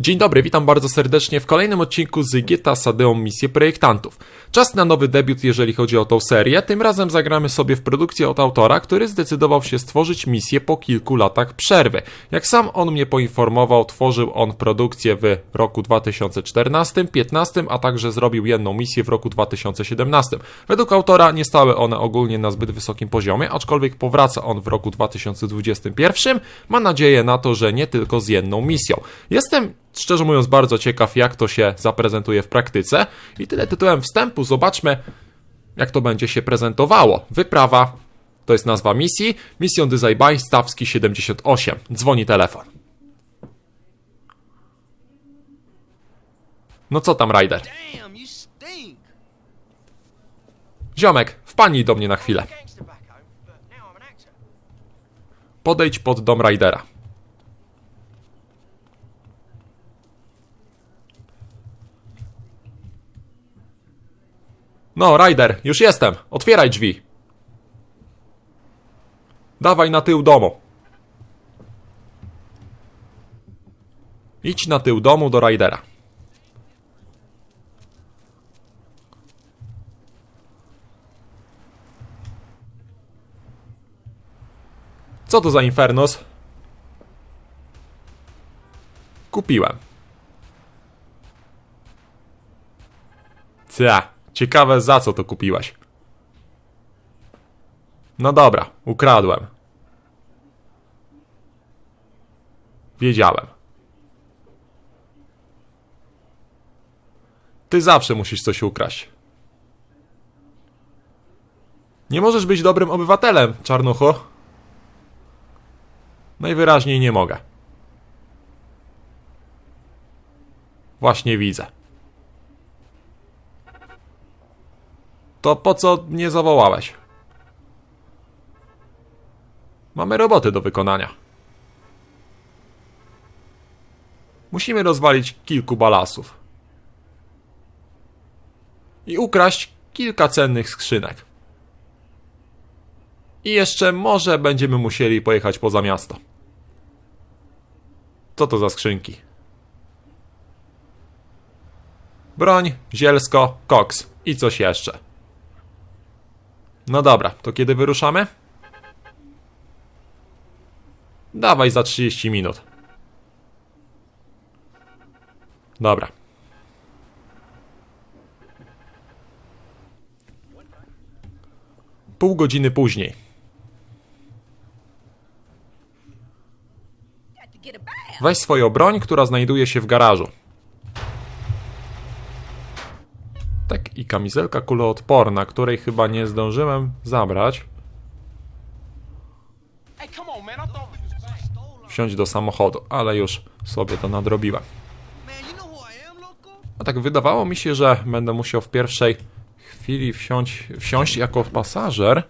Dzień dobry, witam bardzo serdecznie w kolejnym odcinku z GTA Sadeą Misję Projektantów. Czas na nowy debiut, jeżeli chodzi o tą serię. Tym razem zagramy sobie w produkcję od autora, który zdecydował się stworzyć misję po kilku latach przerwy. Jak sam on mnie poinformował, tworzył on produkcję w roku 2014, 15, a także zrobił jedną misję w roku 2017. Według autora nie stały one ogólnie na zbyt wysokim poziomie, aczkolwiek powraca on w roku 2021. Ma nadzieję na to, że nie tylko z jedną misją. Jestem szczerze mówiąc bardzo ciekaw, jak to się zaprezentuje w praktyce. I tyle tytułem wstępu. Zobaczmy, jak to będzie się prezentowało. Wyprawa to jest nazwa misji. Mission Design by Stawski 78. Dzwoni telefon. No co tam, Ryder? Ziomek, wpadnij do mnie na chwilę. Podejdź pod dom Rydera. No, Ryder, już jestem. Otwieraj drzwi. Dawaj na tył domu. Idź na tył domu do Rydera. Co to za Infernus? Kupiłem. Cia, ciekawe za co to kupiłeś. No dobra, ukradłem. Wiedziałem. Ty zawsze musisz coś ukraść. Nie możesz być dobrym obywatelem, czarnucho. Najwyraźniej nie mogę. Właśnie widzę. To po co mnie zawołałeś? Mamy roboty do wykonania. Musimy rozwalić kilku balasów. I ukraść kilka cennych skrzynek. I jeszcze może będziemy musieli pojechać poza miasto. Co to za skrzynki? Broń, zielsko, koks i coś jeszcze. No dobra, to kiedy wyruszamy? Dawaj za 30 minut. Dobra. Pół godziny później. Weź swoją broń, która znajduje się w garażu. Tak i kamizelka kuloodporna, której chyba nie zdążyłem zabrać. Wsiąść do samochodu, ale już sobie to nadrobiłem. A tak wydawało mi się, że będę musiał w pierwszej chwili wsiąść, wsiąść jako pasażer,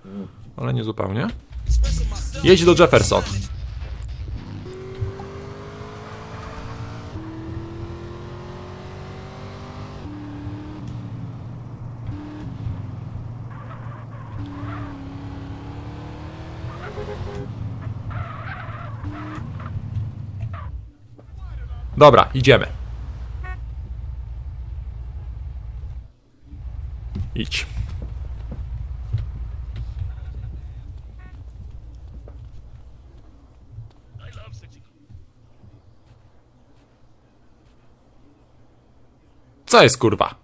ale nie zupełnie. Jedź do Jefferson. Dobra, idziemy. Idź. Co jest kurwa?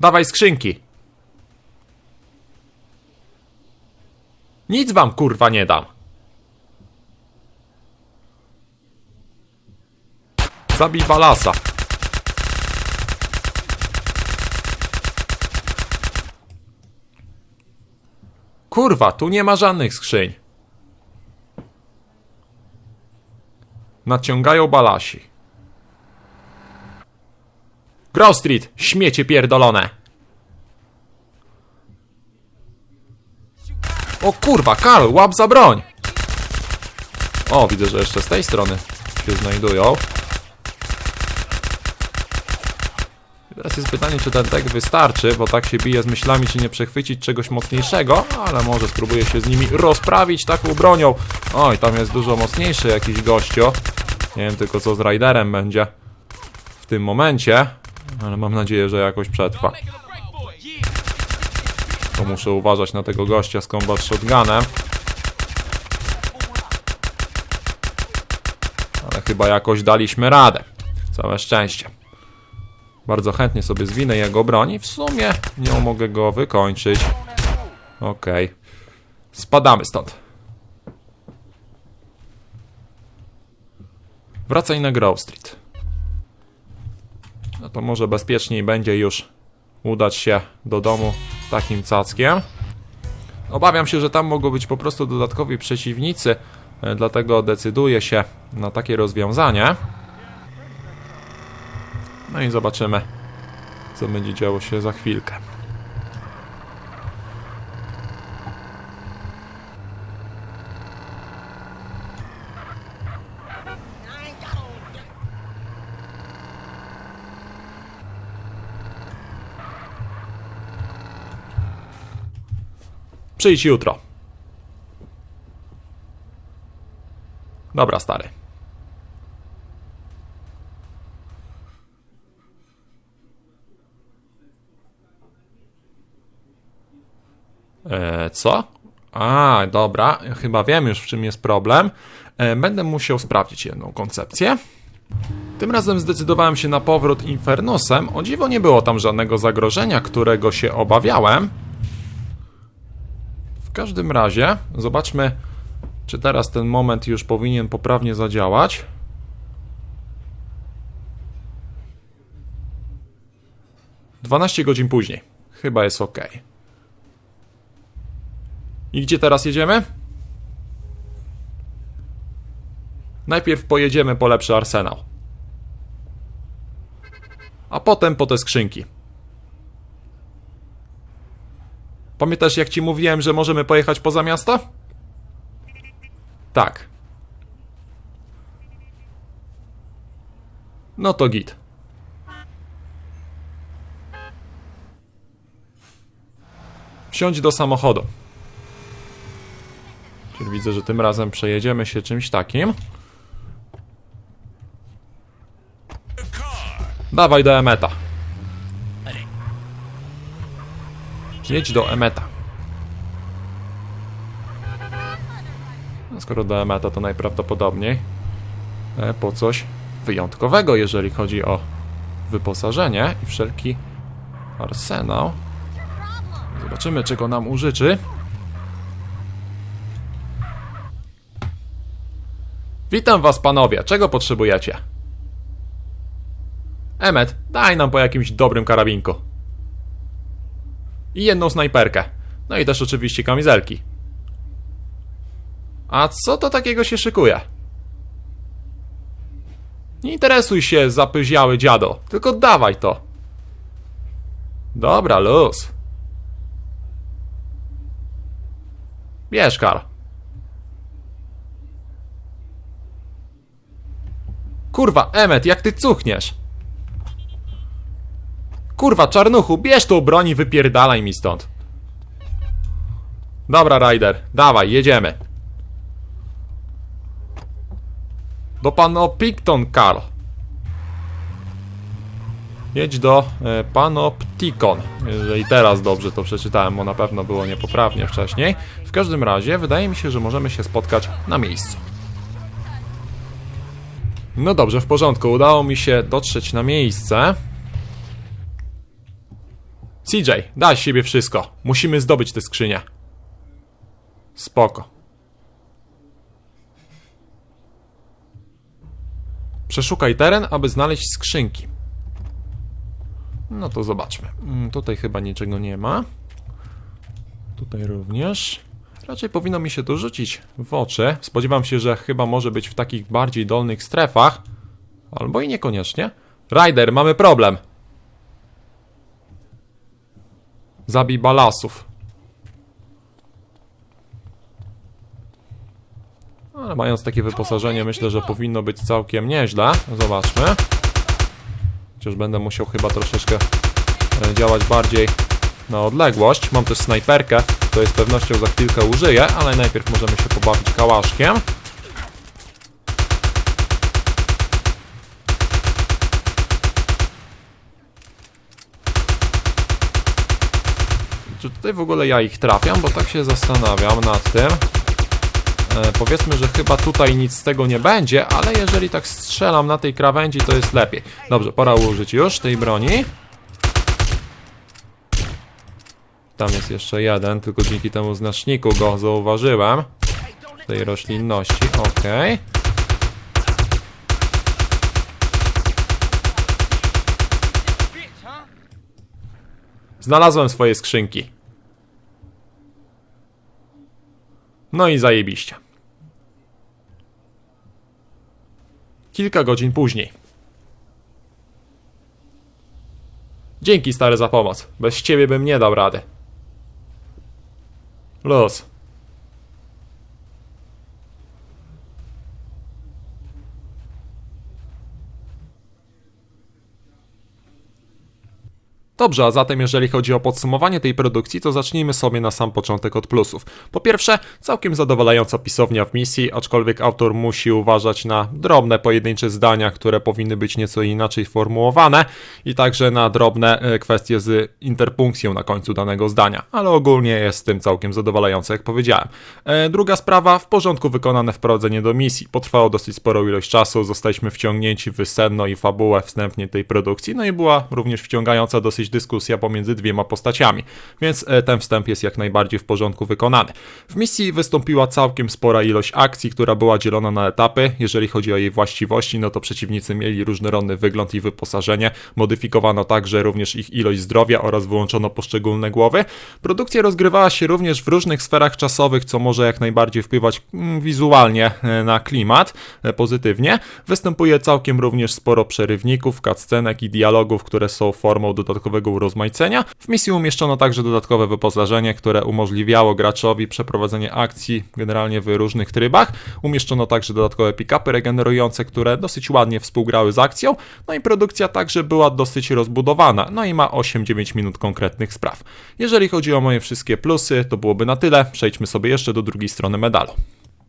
Dawaj skrzynki. Nic wam kurwa nie dam. Zabij balasa. Kurwa, tu nie ma żadnych skrzyń. Naciągają balasi. Grove Street, śmiecie pierdolone. O kurwa, Karl, łap za broń. O, widzę, że jeszcze z tej strony się znajdują. Teraz jest pytanie, czy ten tek wystarczy, bo tak się bije z myślami, czy nie przechwycić czegoś mocniejszego, ale może spróbuję się z nimi rozprawić taką bronią. Oj, tam jest dużo mocniejszy jakiś gościu. Nie wiem tylko co z Riderem będzie w tym momencie, ale mam nadzieję, że jakoś przetrwa. To muszę uważać na tego gościa z combat shotgunem. Ale chyba jakoś daliśmy radę. Całe szczęście. Bardzo chętnie sobie zwinę jego broń i w sumie nie mogę go wykończyć. Okej. Spadamy stąd. Wracaj na Grove Street. No to może bezpieczniej będzie już udać się do domu takim cackiem. Obawiam się, że tam mogą być po prostu dodatkowi przeciwnicy, e, dlatego decyduję się na takie rozwiązanie. No i zobaczymy, co będzie działo się za chwilkę. Przyjdź jutro. Dobra, stary. E, co? A, dobra, chyba wiem już w czym jest problem. E, będę musiał sprawdzić jedną koncepcję. Tym razem zdecydowałem się na powrót Infernosem. O dziwo nie było tam żadnego zagrożenia, którego się obawiałem. W każdym razie, zobaczmy, czy teraz ten moment już powinien poprawnie zadziałać. Dwanaście godzin później. Chyba jest ok. I gdzie teraz jedziemy? Najpierw pojedziemy po lepszy arsenał. A potem po te skrzynki. Pamiętasz jak ci mówiłem, że możemy pojechać poza miasto? Tak. No to git. Wsiądź do samochodu. Czyli widzę, że tym razem przejedziemy się czymś takim. Dawaj do Emeta. Jedź do Emeta. Skoro do Emeta, to najprawdopodobniej e, po coś wyjątkowego, jeżeli chodzi o wyposażenie i wszelki arsenał. Zobaczymy, czego nam użyczy. Witam was, panowie. Czego potrzebujecie? Emmet, daj nam po jakimś dobrym karabinku. I jedną snajperkę. No i też oczywiście kamizelki. A co to takiego się szykuje? Nie interesuj się, zapyziały dziado. Tylko dawaj to. Dobra, luz. Bierz, Karl. Kurwa, Emmet, jak ty cuchniesz? Kurwa, czarnuchu, bierz tą broń i wypierdalaj mi stąd. Dobra, Ryder, dawaj, jedziemy. Do Panopticon, Karl. Jedź do e, Panopticon. Jeżeli teraz dobrze to przeczytałem, bo na pewno było niepoprawnie wcześniej. W każdym razie, wydaje mi się, że możemy się spotkać na miejscu. No dobrze, w porządku. Udało mi się dotrzeć na miejsce. CJ, daj siebie wszystko. Musimy zdobyć tę skrzynię. Spoko. Przeszukaj teren, aby znaleźć skrzynki. No to zobaczmy. Mm, Tutaj chyba niczego nie ma. Tutaj również. Raczej powinno mi się to rzucić w oczy. Spodziewam się, że chyba może być w takich bardziej dolnych strefach. Albo i niekoniecznie. Ryder, mamy problem. Zabij balasów. Ale mając takie wyposażenie, myślę, że powinno być całkiem nieźle. Zobaczmy. Chociaż będę musiał chyba troszeczkę e, działać bardziej na odległość. Mam też snajperkę, jest z pewnością za chwilkę użyję, ale najpierw możemy się pobawić kałaszkiem. Czy tutaj w ogóle ja ich trafiam? Bo tak się zastanawiam nad tym. E, powiedzmy, że chyba tutaj nic z tego nie będzie, ale jeżeli tak strzelam na tej krawędzi, to jest lepiej. Dobrze, pora użyć już tej broni. Tam jest jeszcze jeden, tylko dzięki temu znaczniku go zauważyłem. Tej roślinności, okej. Huh? Znalazłem swoje skrzynki. No i zajebiście. Kilka godzin później. Dzięki stary za pomoc. Bez ciebie bym nie dał rady. Los. Dobrze, a zatem jeżeli chodzi o podsumowanie tej produkcji, to zacznijmy sobie na sam początek od plusów. Po pierwsze, całkiem zadowalająca pisownia w misji, aczkolwiek autor musi uważać na drobne pojedyncze zdania, które powinny być nieco inaczej formułowane i także na drobne e, kwestie z interpunkcją na końcu danego zdania, ale ogólnie jest z tym całkiem zadowalające, jak powiedziałem. E, druga sprawa, w porządku wykonane wprowadzenie do misji. Potrwało dosyć sporą ilość czasu, zostaliśmy wciągnięci w sedno i fabułę wstępnie tej produkcji, no i była również wciągająca dosyć dyskusja pomiędzy dwiema postaciami, więc e, ten wstęp jest jak najbardziej w porządku wykonany. W misji wystąpiła całkiem spora ilość akcji, która była dzielona na etapy. Jeżeli chodzi o jej właściwości, no to przeciwnicy mieli różnorodny wygląd i wyposażenie. Modyfikowano także również ich ilość zdrowia oraz wyłączono poszczególne głowy. Produkcja rozgrywała się również w różnych sferach czasowych, co może jak najbardziej wpływać mm, wizualnie e, na klimat e, pozytywnie. Występuje całkiem również sporo przerywników, cutscenek i dialogów, które są formą dodatkowego urozmaicenia. W misji umieszczono także dodatkowe wyposażenie, które umożliwiało graczowi przeprowadzenie akcji generalnie w różnych trybach. Umieszczono także dodatkowe pick-upy regenerujące, które dosyć ładnie współgrały z akcją. No i produkcja także była dosyć rozbudowana, no i ma 8-9 minut konkretnych spraw. Jeżeli chodzi o moje wszystkie plusy, to byłoby na tyle. Przejdźmy sobie jeszcze do drugiej strony medalu.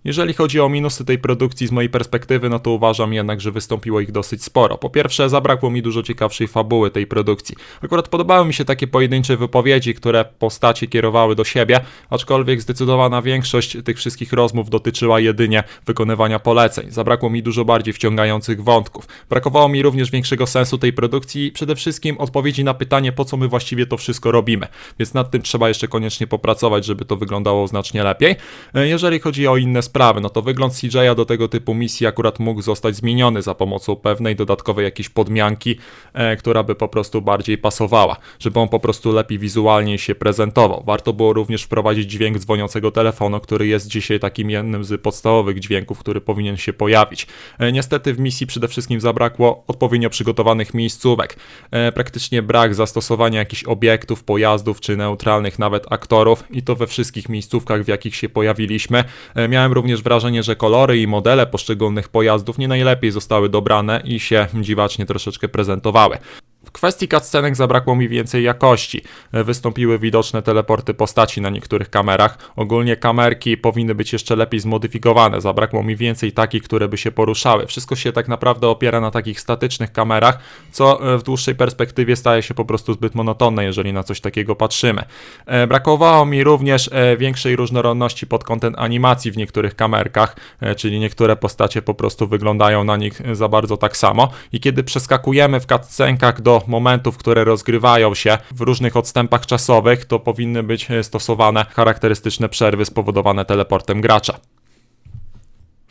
Jeżeli chodzi o minusy tej produkcji z mojej perspektywy, no to uważam jednak, że wystąpiło ich dosyć sporo. Po pierwsze, zabrakło mi dużo ciekawszej fabuły tej produkcji. Akurat podobały mi się takie pojedyncze wypowiedzi, które postacie kierowały do siebie, aczkolwiek zdecydowana większość tych wszystkich rozmów dotyczyła jedynie wykonywania poleceń. Zabrakło mi dużo bardziej wciągających wątków. Brakowało mi również większego sensu tej produkcji i przede wszystkim odpowiedzi na pytanie, po co my właściwie to wszystko robimy. Więc nad tym trzeba jeszcze koniecznie popracować, żeby to wyglądało znacznie lepiej. E, Jeżeli chodzi o inne sprawy, no to wygląd CJ'a do tego typu misji akurat mógł zostać zmieniony za pomocą pewnej dodatkowej jakiejś podmianki, e, która by po prostu bardziej pasowała, żeby on po prostu lepiej wizualnie się prezentował. Warto było również wprowadzić dźwięk dzwoniącego telefonu, który jest dzisiaj takim jednym z podstawowych dźwięków, który powinien się pojawić. E, niestety w misji przede wszystkim zabrakło odpowiednio przygotowanych miejscówek. E, praktycznie brak zastosowania jakichś obiektów, pojazdów czy neutralnych nawet aktorów i to we wszystkich miejscówkach, w jakich się pojawiliśmy. E, miałem również wrażenie, że kolory i modele poszczególnych pojazdów nie najlepiej zostały dobrane i się dziwacznie troszeczkę prezentowały. W kwestii cutscenek zabrakło mi więcej jakości. E, Wystąpiły widoczne teleporty postaci na niektórych kamerach. Ogólnie kamerki powinny być jeszcze lepiej zmodyfikowane. Zabrakło mi więcej takich, które by się poruszały. Wszystko się tak naprawdę opiera na takich statycznych kamerach, co e, w dłuższej perspektywie staje się po prostu zbyt monotonne, jeżeli na coś takiego patrzymy. E, Brakowało mi również większej różnorodności pod kątem animacji w niektórych kamerkach, czyli niektóre postacie po prostu wyglądają na nich za bardzo tak samo. I kiedy przeskakujemy w cutscenkach do momentów, które rozgrywają się w różnych odstępach czasowych, to powinny być e, stosowane charakterystyczne przerwy spowodowane teleportem gracza.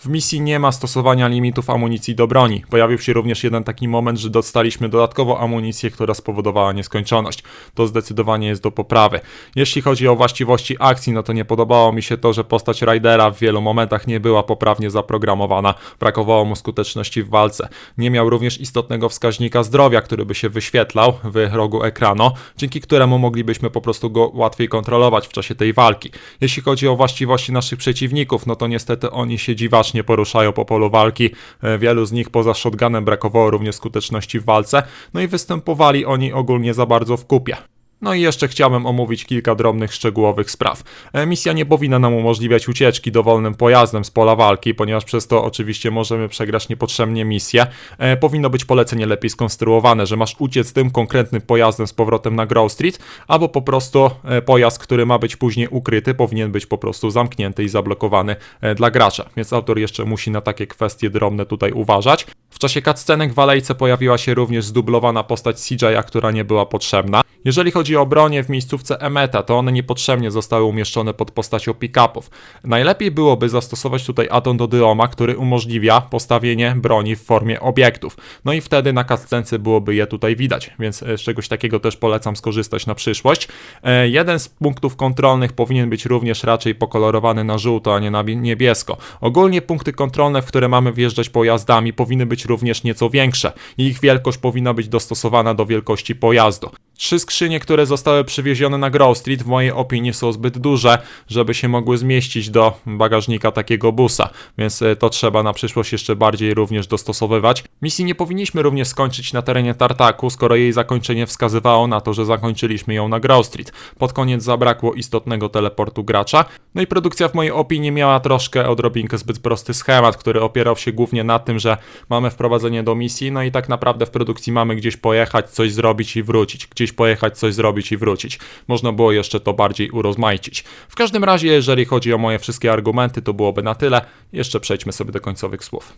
W misji nie ma stosowania limitów amunicji do broni. Pojawił się również jeden taki moment, że dostaliśmy dodatkowo amunicję, która spowodowała nieskończoność. To zdecydowanie jest do poprawy. Jeśli chodzi o właściwości akcji, no to nie podobało mi się to, że postać Raidera w wielu momentach nie była poprawnie zaprogramowana. Brakowało mu skuteczności w walce. Nie miał również istotnego wskaźnika zdrowia, który by się wyświetlał w rogu ekranu, dzięki któremu moglibyśmy po prostu go łatwiej kontrolować w czasie tej walki. Jeśli chodzi o właściwości naszych przeciwników, no to niestety oni się dziwacznie strasznie poruszają po polu walki. E, Wielu z nich poza shotgunem brakowało również skuteczności w walce, no i występowali oni ogólnie za bardzo w kupie. No i jeszcze chciałbym omówić kilka drobnych, szczegółowych spraw. E, Misja nie powinna nam umożliwiać ucieczki dowolnym pojazdem z pola walki, ponieważ przez to oczywiście możemy przegrać niepotrzebnie misję. E, Powinno być polecenie lepiej skonstruowane, że masz uciec tym konkretnym pojazdem z powrotem na Grove Street, albo po prostu e, pojazd, który ma być później ukryty, powinien być po prostu zamknięty i zablokowany e, dla gracza. Więc autor jeszcze musi na takie kwestie drobne tutaj uważać. W czasie cutscenek w alejce pojawiła się również zdublowana postać CJ'a, która nie była potrzebna. Jeżeli chodzi o bronie w miejscówce Emeta, to one niepotrzebnie zostały umieszczone pod postacią pick-upów. Najlepiej byłoby zastosować tutaj addon do Dyoma, który umożliwia postawienie broni w formie obiektów. No i wtedy na cutscence byłoby je tutaj widać, więc e, z czegoś takiego też polecam skorzystać na przyszłość. E, Jeden z punktów kontrolnych powinien być również raczej pokolorowany na żółto, a nie na niebiesko. Ogólnie punkty kontrolne, w które mamy wjeżdżać pojazdami, powinny być również nieco większe ich wielkość powinna być dostosowana do wielkości pojazdu. Trzy skrzynie, które zostały przywiezione na Grove Street, w mojej opinii są zbyt duże, żeby się mogły zmieścić do bagażnika takiego busa, więc e, to trzeba na przyszłość jeszcze bardziej również dostosowywać. Misji nie powinniśmy również skończyć na terenie Tartaku, skoro jej zakończenie wskazywało na to, że zakończyliśmy ją na Grove Street. Pod koniec zabrakło istotnego teleportu gracza, no i produkcja w mojej opinii miała troszkę odrobinkę zbyt prosty schemat, który opierał się głównie na tym, że mamy wprowadzenie do misji, no i tak naprawdę w produkcji mamy gdzieś pojechać, coś zrobić i wrócić, gdzieś pojechać, coś zrobić i wrócić. Można było jeszcze to bardziej urozmaicić. W każdym razie, jeżeli chodzi o moje wszystkie argumenty, to byłoby na tyle. Jeszcze przejdźmy sobie do końcowych słów.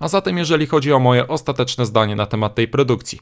A zatem, jeżeli chodzi o moje ostateczne zdanie na temat tej produkcji,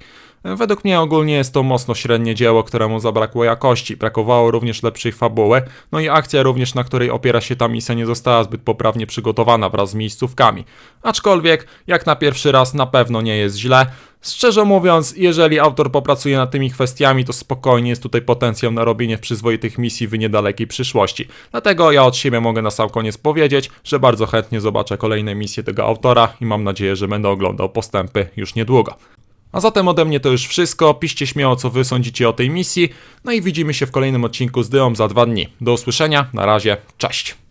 według mnie ogólnie jest to mocno średnie dzieło, któremu zabrakło jakości, brakowało również lepszej fabuły, no i akcja również, na której opiera się ta misja, nie została zbyt poprawnie przygotowana wraz z miejscówkami. Aczkolwiek, jak na pierwszy raz, na pewno nie jest źle. Szczerze mówiąc, jeżeli autor popracuje nad tymi kwestiami, to spokojnie jest tutaj potencjał na robienie przyzwoitych misji w niedalekiej przyszłości. Dlatego ja od siebie mogę na sam koniec powiedzieć, że bardzo chętnie zobaczę kolejne misje tego autora i mam nadzieję, że będę oglądał postępy już niedługo. A zatem ode mnie to już wszystko. Piszcie śmiało, co wy sądzicie o tej misji. No i widzimy się w kolejnym odcinku z Dyą za dwa dni. Do usłyszenia, na razie, cześć.